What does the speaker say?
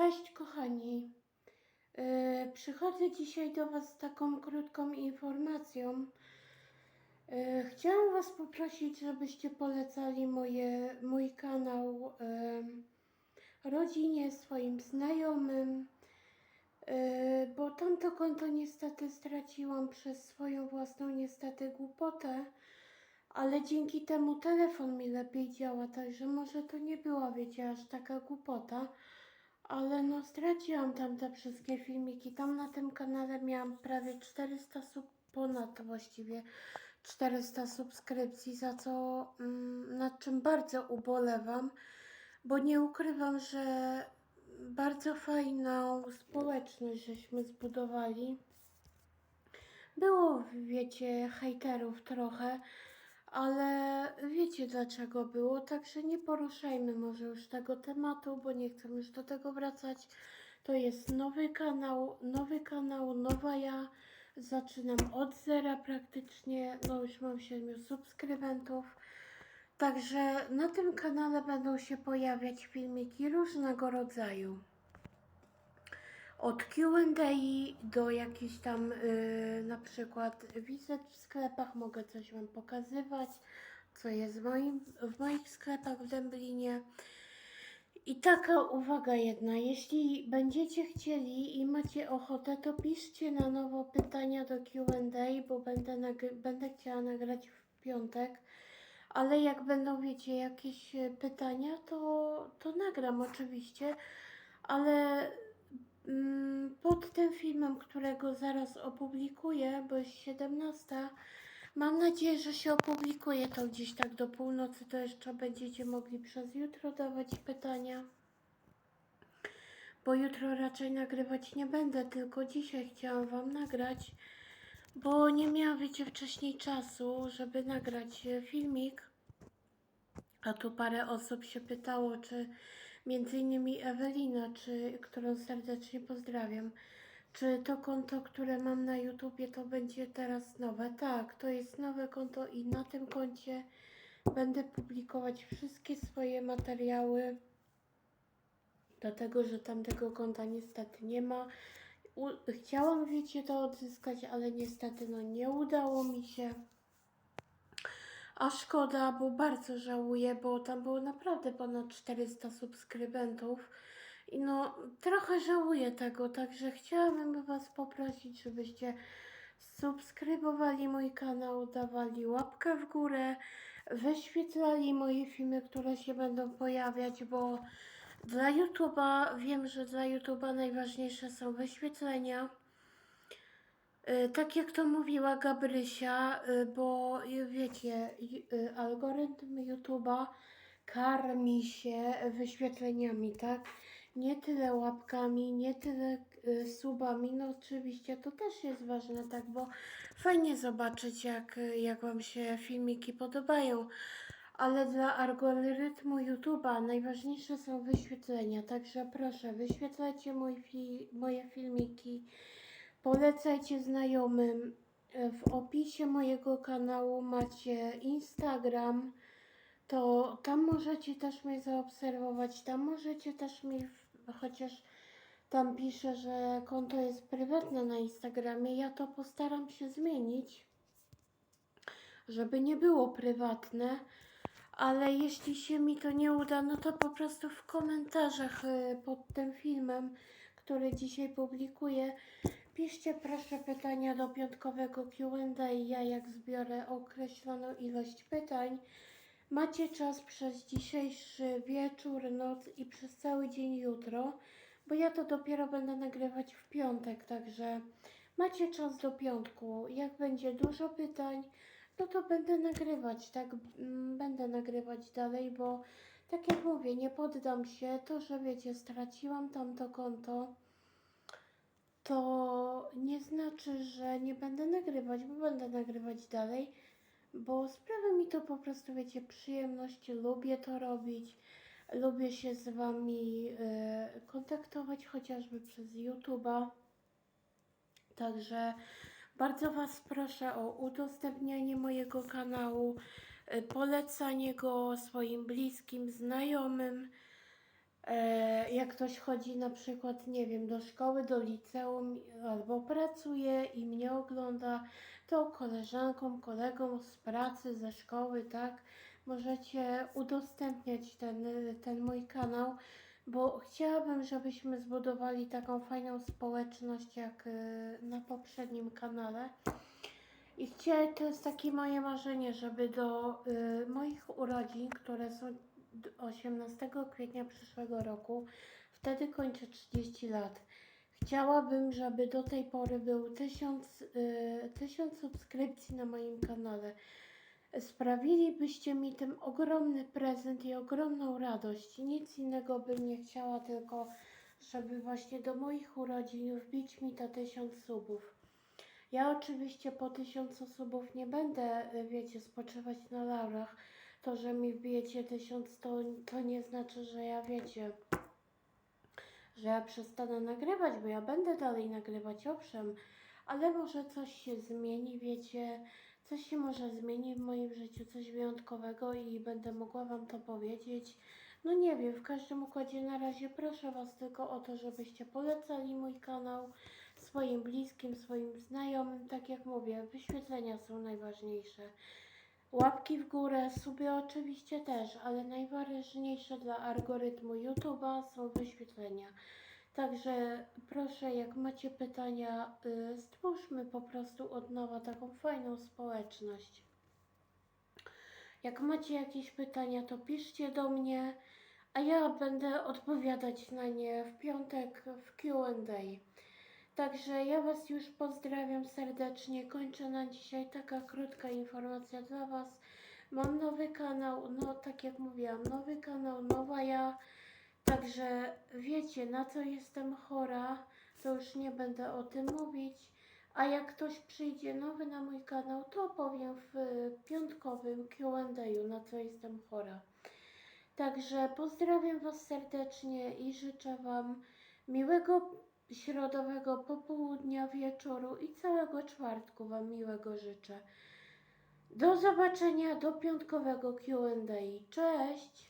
Cześć kochani. E, Przychodzę dzisiaj do Was z taką krótką informacją. E, Chciałam Was poprosić, żebyście polecali moje, mój kanał em, rodzinie, swoim znajomym, e, bo tamto konto niestety straciłam przez swoją własną niestety głupotę, ale dzięki temu telefon mi lepiej działa, także może to nie była, wiecie, aż taka głupota. Ale no straciłam tam te wszystkie filmiki. Tam na tym kanale miałam prawie 400 sub, ponad właściwie 400 subskrypcji, za co mm, nad czym bardzo ubolewam, bo nie ukrywam, że bardzo fajną społeczność żeśmy zbudowali. Było, wiecie, hejterów trochę, ale wiecie dlaczego było, także nie poruszajmy może już tego tematu, bo nie chcę już do tego wracać. To jest nowy kanał, nowy kanał, nowa ja. Zaczynam od zera praktycznie, no już mam 7 subskrybentów. Także na tym kanale będą się pojawiać filmiki różnego rodzaju. Od Q&A do jakichś tam y, na przykład wizyt w sklepach mogę coś Wam pokazywać, co jest w, moim, w moich sklepach w Dęblinie. I taka uwaga jedna, jeśli będziecie chcieli i macie ochotę, to piszcie na nowo pytania do Q&A, bo będę, będę chciała nagrać w piątek. Ale jak będą, wiecie, jakieś e, pytania, to, to nagram oczywiście, ale pod tym filmem, którego zaraz opublikuję, bo jest 17, mam nadzieję, że się opublikuje to gdzieś tak do północy, to jeszcze będziecie mogli przez jutro dawać pytania. Bo jutro raczej nagrywać nie będę, tylko dzisiaj chciałam Wam nagrać, bo nie miałam, wiecie, wcześniej czasu, żeby nagrać e, filmik. A tu parę osób się pytało, czy między innymi Ewelina, czy, którą serdecznie pozdrawiam, czy to konto, które mam na YouTubie, to będzie teraz nowe? Tak, to jest nowe konto i na tym koncie będę publikować wszystkie swoje materiały, dlatego że tamtego konta niestety nie ma. U, chciałam, wiecie, to odzyskać, ale niestety no nie udało mi się. A szkoda, bo bardzo żałuję, bo tam było naprawdę ponad 400 subskrybentów. I no, trochę żałuję tego, także chciałabym Was poprosić, żebyście subskrybowali mój kanał, dawali łapkę w górę, wyświetlali moje filmy, które się będą pojawiać, bo dla YouTube'a, wiem, że dla YouTube'a najważniejsze są wyświetlenia. Y, Tak jak to mówiła Gabrysia, y, bo y, wiecie, algorytm YouTube'a karmi się wyświetleniami, tak? Nie tyle łapkami, nie tyle subami. No oczywiście to też jest ważne, tak? Bo fajnie zobaczyć, jak, jak Wam się filmiki podobają. Ale dla algorytmu YouTube'a najważniejsze są wyświetlenia, także proszę, wyświetlajcie mój fi- moje filmiki. Polecajcie znajomym. E, W opisie mojego kanału macie Instagram. To tam możecie też mnie zaobserwować. Tam możecie też mi, chociaż tam piszę, że konto jest prywatne na Instagramie. Ja to postaram się zmienić, żeby nie było prywatne. Ale jeśli się mi to nie uda, no to po prostu w komentarzach e, pod tym filmem, który dzisiaj publikuję, Piszcie proszę pytania do piątkowego Q&A i ja jak zbiorę określoną ilość pytań, macie czas przez dzisiejszy wieczór, noc i przez cały dzień jutro, bo ja to dopiero będę nagrywać w piątek, także macie czas do piątku. Jak będzie dużo pytań, no to będę nagrywać, tak, mm, będę nagrywać dalej, bo tak jak mówię, nie poddam się, to, że wiecie, straciłam tamto konto, to nie znaczy, że nie będę nagrywać, bo będę nagrywać dalej, bo sprawia mi to po prostu, wiecie, przyjemność, lubię to robić, lubię się z Wami e, kontaktować chociażby przez YouTube'a. Także bardzo Was proszę o udostępnianie mojego kanału, e, polecanie go swoim bliskim, znajomym. E, jak ktoś chodzi na przykład, nie wiem, do szkoły, do liceum albo pracuje i mnie ogląda, to koleżankom, kolegom z pracy, ze szkoły, tak, możecie udostępniać ten, ten mój kanał, bo chciałabym, żebyśmy zbudowali taką fajną społeczność jak e, na poprzednim kanale. I chciałam, to jest takie moje marzenie, żeby do y, moich urodzin, które są 18 kwietnia przyszłego roku, wtedy kończę 30 lat. Chciałabym, żeby do tej pory był 1000 y, 1000 subskrypcji na moim kanale. Sprawilibyście mi tym ogromny prezent i ogromną radość. Nic innego bym nie chciała, tylko żeby właśnie do moich urodzin wbić mi te 1000 subów. Ja oczywiście po tysiącu subów nie będę, y, wiecie, spoczywać na laurach. To, że mi wbijecie tysiąc, to, to nie znaczy, że ja, wiecie, że ja przestanę nagrywać, bo ja będę dalej nagrywać, owszem, ale może coś się zmieni, wiecie, coś się może zmieni w moim życiu, coś wyjątkowego i będę mogła Wam to powiedzieć. No nie wiem, w każdym układzie na razie proszę Was tylko o to, żebyście polecali mój kanał swoim bliskim, swoim znajomym, tak jak mówię, wyświetlenia są najważniejsze. Łapki w górę, suby oczywiście też, ale najważniejsze dla algorytmu YouTube'a są wyświetlenia. Także proszę, jak macie pytania, y, stwórzmy po prostu od nowa taką fajną społeczność. Jak macie jakieś pytania, to piszcie do mnie, a ja będę odpowiadać na nie w piątek w QA. Także ja Was już pozdrawiam serdecznie. Kończę na dzisiaj taka krótka informacja dla Was. Mam nowy kanał, no tak jak mówiłam, nowy kanał, nowa ja. Także wiecie, na co jestem chora, to już nie będę o tym mówić. A jak ktoś przyjdzie nowy na mój kanał, to opowiem w piątkowym Q&A, na co jestem chora. Także pozdrawiam Was serdecznie i życzę Wam miłego środowego popołudnia, wieczoru i całego czwartku Wam miłego życzę. Do zobaczenia do piątkowego QA. Cześć!